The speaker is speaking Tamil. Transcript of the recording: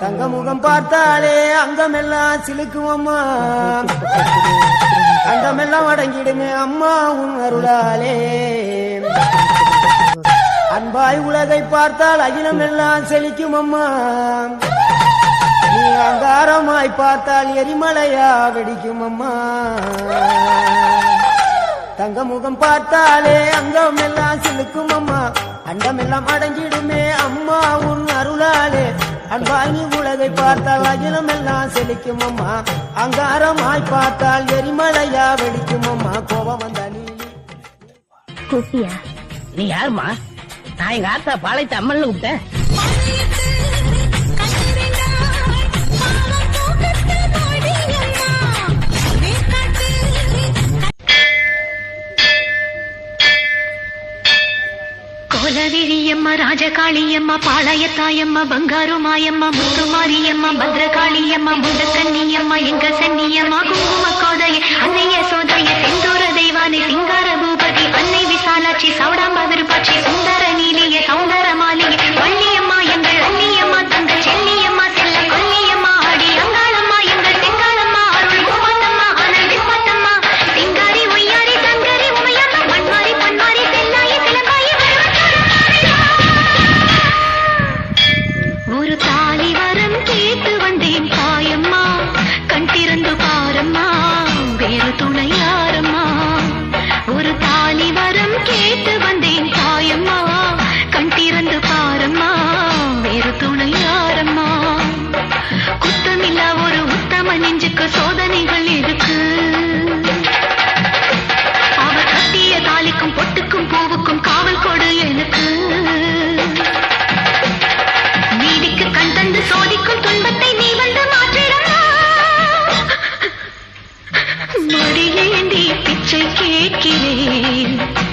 தங்க முகம் பார்த்தாலே அங்கமெல்லாம் சிலுக்கும் அம்மா அங்கமெல்லாம் அடங்கிடுமே அம்மா உன் அருளாலே. அன்பாய் உலகை பார்த்தால் அகிலம் எல்லாம் செழிக்கும் அம்மா நீ அங்காரமாய் பார்த்தால் எரிமலையா வெடிக்கும் அம்மா தங்க முகம் பார்த்தாலே அங்கம் எல்லாம் சிலுக்கும் அம்மா அண்டம் எல்லாம் அடங்கிடுமே அம்மா உன் அருளா. அன்பாய் நீ உலகை பார்த்தால் அகிலம் எல்லாம் செழிக்கும் அம்மா. அங்காரமாய் பார்த்தால் எரிமலையா வெடிக்கும் அம்மா. கோபம் வந்த நீ. யாருமா நான் எங்க ஆத்தா பாளையத்து அம்மன் விட்டேன் கோலவிழியம்மா ராஜகாளியம்மா பாளையத்தாயம்மா பங்காரு மாயம்மா முத்துமாரியம்மா பத்ரகாளியம்மா முண்டக்கன்னியம்மா எங்க சன்னியம்மா குங்கும கோதைய அன்னைய சோதைய செந்தூர தெய்வானை சிங்கார பூபதி அன்னை விசாலாட்சி சௌடாம்பா விருப்பாட்சி சுந்தர வேறு துணை யாரம்மா? ஒரு தாலி வரம் கேட்டு வந்தேன் தாயம்மா. கண் திறந்து பாரம்மா வேறு துணை யாரம்மா? குத்தமில்லா ஒரு உத்தம நெஞ்சுக்கு சோதனைகள் இருக்கு இருக்கிறேன்